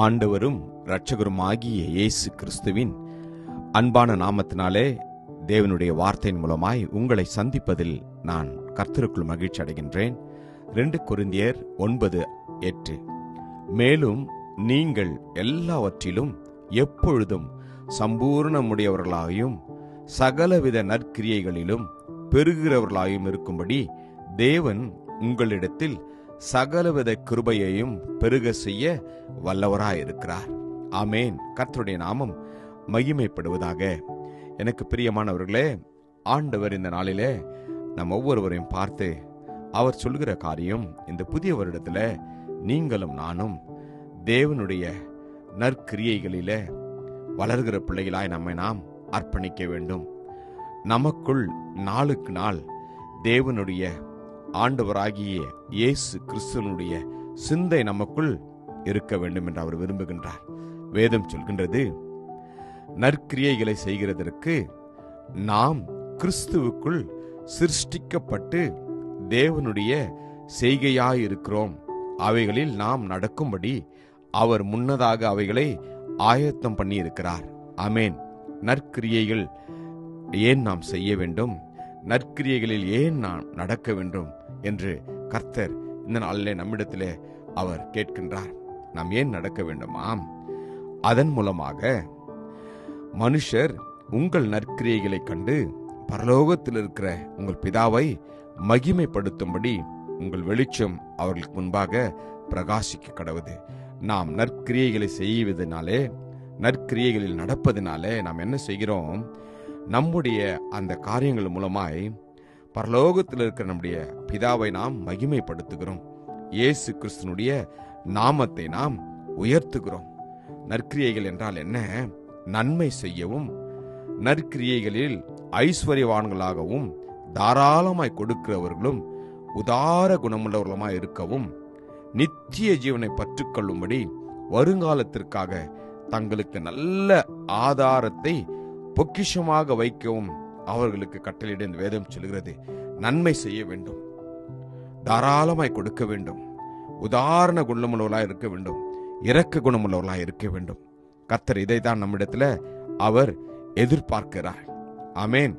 ஆண்டவரும் இரட்சகருமாகிய இயேசு கிறிஸ்துவின் அன்பான நாமத்தினாலே தேவனுடைய வார்த்தையின் மூலமாய் உங்களை சந்திப்பதில் நான் கர்த்தருக்குள் மகிழ்ச்சி அடைகின்றேன். ரெண்டு குருந்தியர் ஒன்பது எட்டு. மேலும் நீங்கள் எல்லாவற்றிலும் எப்பொழுதும் சம்பூர்ணமுடையவர்களாயும் சகலவித நற்கிரியைகளிலும் பெருகிறவர்களாயும் இருக்கும்படி தேவன் உங்களிடத்தில் சகலவித கிருபையையும் பெருக செய்ய வல்லவராயிருக்கிறார். ஆமேன். கர்த்தருடைய நாமம் மகிமைப்படுவதாக. எனக்கு பிரியமானவர்களே ஆண்டவர் இந்த நாளிலே நம் ஒவ்வொருவரையும் பார்த்து அவர் சொல்கிற காரியம் இந்த புதிய வருடத்தில் நீங்களும் நானும் தேவனுடைய நற்கிரியைகளிலே வளர்கிற பிள்ளைகளாய் நம்மை நாம் அர்ப்பணிக்க வேண்டும். நமக்குள் நாளுக்கு நாள் தேவனுடைய ஆண்டவராகிய இயேசு கிறிஸ்துவனுடைய சிந்தை நமக்குள் இருக்க வேண்டும் என்று அவர் விரும்புகின்றார். வேதம் சொல்கின்றது நற்கிரியைகளை செய்கிறதற்கு நாம் கிறிஸ்துவுக்குள் சிருஷ்டிக்கப்பட்டு தேவனுடைய செய்கையாயிருக்கிறோம். அவைகளில் நாம் நடக்கும்படி அவர் முன்னதாக அவைகளை ஆயத்தம் பண்ணியிருக்கிறார். அமேன் நற்கிரியைகள் ஏன் நாம் செய்ய வேண்டும்? நற்கிரியைகளில் ஏன் நாம் நடக்க வேண்டும்? என்று கர்த்தர் இந்த நாளிலே நம்மிடத்திலே அவர் கேட்கின்றார். நாம் ஏன் நடக்க வேண்டுமாம்? அதன் மூலமாக மனுஷர் உங்கள் நற்கிரியைகளைக் கண்டு பரலோகத்தில் இருக்கிற உங்கள் பிதாவை மகிமைப்படுத்தும்படி உங்கள் வெளிச்சம் அவர்களுக்கு முன்பாக பிரகாசிக்க கடவுது. நாம் நற்கிரியைகளை செய்வதனாலே நற்கிரியைகளில் நடப்பதனாலே நாம் என்ன செய்கிறோம்? நம்முடைய அந்த காரியங்கள் மூலமாய் பரலோகத்தில் இருக்கிற நம்முடைய பிதாவை நாம் மகிமைப்படுத்துகிறோம். இயேசு கிறிஸ்தனுடைய நாமத்தை நாம் உயர்த்துகிறோம். நற்கிரியைகள் என்றால் என்ன? நன்மை செய்யவும் நற்கிரியைகளில் ஐஸ்வர்யவான்களாகவும் தாராளமாய் கொடுக்கிறவர்களும் உதார குணமுள்ளவர்களுமாய் இருக்கவும் நித்திய ஜீவனை பற்றுக்கொள்ளும்படி வருங்காலத்திற்காக தங்களுக்கு நல்ல ஆதாரத்தை பொக்கிஷமாக வைக்கவும் அவர்களுக்கு கட்டளையிட இந்த வேதம் சொல்கிறது நன்மை செய்ய வேண்டும். தாராளமாய் கொடுக்க வேண்டும். உதாரண குணமுள்ளவர்களாக இருக்க வேண்டும். இரக்க குணமுள்ளவர்களாக இருக்க வேண்டும். கத்தர் இதை தான் நம்மிடத்துல அவர் எதிர்பார்க்கிறார். ஆமேன்.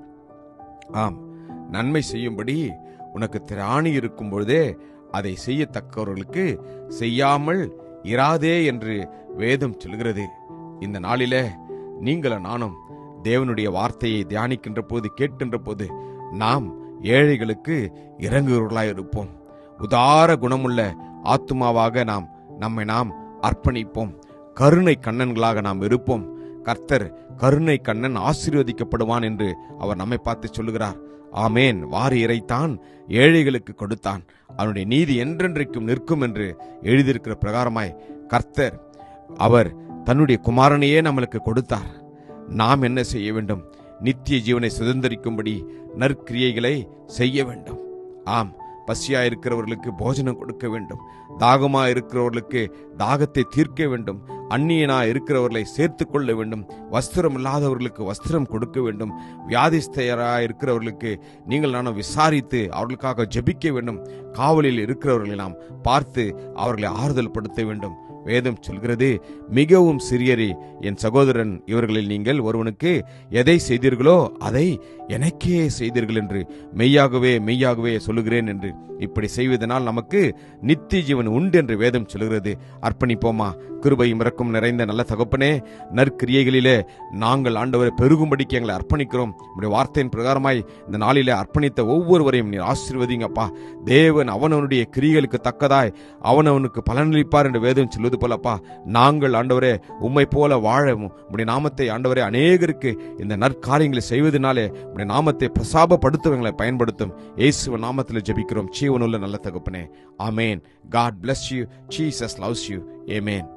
ஆம். நன்மை செய்யும்படி உனக்கு திராணி இருக்கும் பொழுதே அதை செய்யத்தக்கவர்களுக்கு செய்யாமல் இராதே என்று வேதம் சொல்கிறது இந்த நாளிலே நீங்கள நானும் தேவனுடைய வார்த்தையை தியானிக்கின்ற போது கேட்கின்ற போது நாம் ஏழைகளுக்கு இறங்குகிறவர்களாய் இருப்போம். உதார குணமுள்ள ஆத்துமாவாக நாம் நம்மை நாம் அர்ப்பணிப்போம். கருணை கண்ணன்களாக நாம் இருப்போம். கர்த்தர் கருணை கண்ணன் ஆசீர்வதிக்கப்படுவான் என்று அவர் நம்மை பார்த்து சொல்லுகிறார். ஆமேன். வாரி இறைத்தான் ஏழைகளுக்கு கொடுத்தான். அவனுடைய நீதி என்றென்றைக்கும் நிற்கும் என்று எழுதியிருக்கிற பிரகாரமாய் கர்த்தர் அவர் தன்னுடைய குமாரனையே நம்மளுக்கு கொடுத்தார். நாம் என்ன செய்ய வேண்டும்? நித்திய ஜீவனை சுதந்திரிக்கும்படி நற்கிரியைகளை செய்ய வேண்டும். ஆம் பசியா இருக்கிறவர்களுக்கு போஜனம் கொடுக்க வேண்டும். தாகமா இருக்கிறவர்களுக்கு தாகத்தை தீர்க்க வேண்டும். அந்நியனா இருக்கிறவர்களை சேர்த்து கொள்ள வேண்டும். வஸ்திரம் இல்லாதவர்களுக்கு வஸ்திரம் கொடுக்க வேண்டும். வியாதிஸ்தையராக இருக்கிறவர்களுக்கு நீங்கள் நானும் விசாரித்து அவர்களுக்காக ஜெபிக்க வேண்டும். காவலில் இருக்கிறவர்களை நாம் பார்த்து அவர்களை ஆறுதல் படுத்த வேண்டும். வேதம் சொல்கிறது மிகவும் சிறியரே. என் சகோதரன் இவர்களில் நீங்கள் ஒருவனுக்கு எதை செய்தீர்களோ அதை எனக்கே செய்தீர்கள் என்று மெய்யாகவே மெய்யாகவே சொல்லுகிறேன் என்று. இப்படி செய்வதனால் நமக்கு நித்திய ஜீவன் உண்டு என்று வேதம் சொல்கிறது. அர்ப்பணிப்போமா? கிருபையும் இறக்கும் நிறைந்த நல்ல தகப்பனே நற்கிரியைகளிலே நாங்கள் ஆண்டவரை பெருகும்படிக்கு எங்களை அர்ப்பணிக்கிறோம். உடைய வார்த்தையின் பிரகாரமாய் இந்த நாளிலே அர்ப்பணித்த ஒவ்வொருவரையும் நீர் ஆசீர்வதிங்கப்பா. தேவன் அவனவனுடைய கிரியைகளுக்கு தக்கதாய் அவனவனுக்கு பலனளிப்பார் என்று வேதம் சொல்வது போலப்பா நாங்கள் ஆண்டவரே உம்மை போல வாழ உடைய நாமத்தை ஆண்டவரே அநேகருக்கு இந்த நற்காரியங்களை செய்வதனாலே உடைய நாமத்தை பிரசாபப்படுத்துவங்களை பயன்படுத்தும். இயேசுவ நாமத்தில் ஜபிக்கிறோம். ஜீவனுள்ள நல்ல தகப்பனே. ஆமேன். God bless you Jesus loves you ஏமேன்